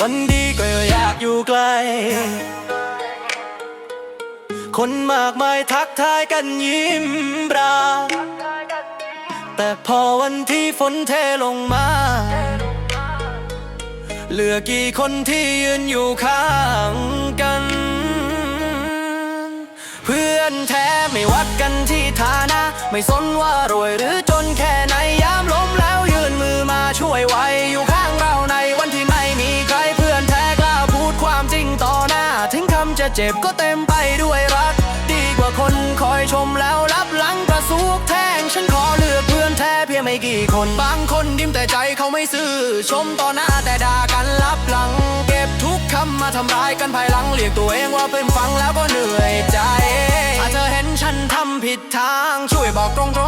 วันดีก็อยากอยู่ไกล คนมากมายทักทายกันยิ้มราแต่พอวันที่ฝนเทลงมา เหลือกี่คนที่ยืนอยู่ข้างกัน เพื่อนแท้ไม่วัดกันที่ฐานะ ไม่สนว่ารวยหรือจนแค่ำจะเจ็บก็เต็มไปด้วยรัก ดีกว่าคนคอยชมแล้วรับหลังประสูกแทง ฉันขอเลือกเพื่อนแท้เพียงไม่กี่คน บางคนดิ้มแต่ใจเขาไม่ซื่อ ชมต่อหน้าแต่ด่ากันรับหลัง เก็บทุกคำมาทำร้ายกันภายหลังเรียกตัวเองว่าเป็นฟังแล้วก็เหนื่อยใจ ถ้าเธอเห็นฉันทำผิดทางช่วยบอกตรง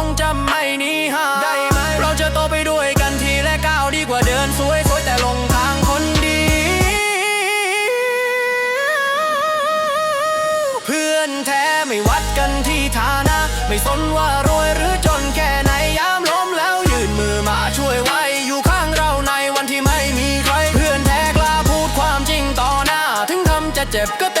ไม่วัดกันที่ฐานะ ไม่สนว่ารวยหรือจนแค่ไหนยามล้มแล้วยื่นมือมาช่วยไว้ อยู่ข้างเราในวันที่ไม่มีใคร เพื่อนแท้กล้าพูดความจริงต่อหน้า ถึงคำจะเจ็บก็เต็